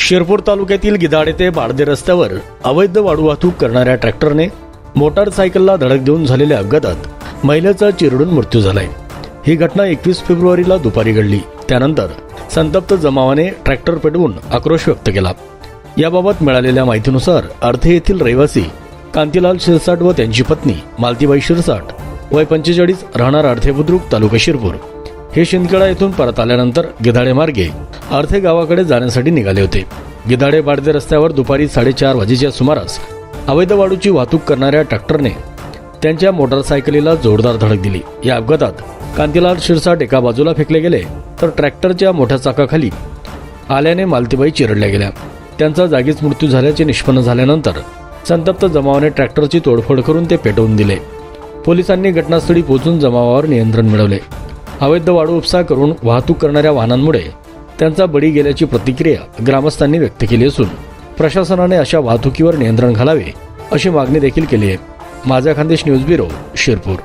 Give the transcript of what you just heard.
शिरपूर तालुक्यातील गिदाडे ते बाळदे रस्त्यावर अवैध वाळू वाहतूक करणाऱ्या ट्रॅक्टरने मोटारसायकलला धडक देऊन झालेल्या अपघातात महिलेचा चिरडून मृत्यू झालाय. ही घटना एकवीस फेब्रुवारीला दुपारी घडली. त्यानंतर संतप्त जमावाने ट्रॅक्टर पेटवून आक्रोश व्यक्त केला. याबाबत मिळालेल्या माहितीनुसार अर्थे येथील रहिवासी कांतीलाल शिरसाट व त्यांची पत्नी मालतीबाई शिरसाट वय पंचेचाळीस राहणार अर्थे बुद्रुक तालुका शिरपूर. हे शिंदखेडा येथून परत आल्यानंतर गिधाडे मार्गे अर्थे गावाकडे जाण्यासाठी निघाले होते. गिधाडे बाडदे रस्त्यावर दुपारी साडेचार वाजेच्या सुमारास अवैध वाळूची वाहतूक करणाऱ्या ट्रॅक्टरने त्यांच्या मोटारसायकलीला जोरदार धडक दिली. या अपघातात कांतीलाल शिरसाट एका बाजूला फेकले गेले तर ट्रॅक्टरच्या मोठ्या चाकाखाली आल्याने मालतीबाई चिरडल्या गेल्या. त्यांचा जागीच मृत्यू झाल्याचे निष्पन्न झाल्यानंतर संतप्त जमावाने ट्रॅक्टरची तोडफोड करून ते पेटवून दिले. पोलिसांनी घटनास्थळी पोहोचून जमावावर नियंत्रण मिळवले. अवैध वाळू उपसा करून वाहतूक करणाऱ्या वाहनांमुळे त्यांचा बळी गेल्याची प्रतिक्रिया ग्रामस्थांनी व्यक्त केली असून प्रशासनाने अशा वाहतुकीवर नियंत्रण घालावे अशी मागणी देखील केली आहे. माझा खानदेश न्यूज ब्युरो शिरपूर.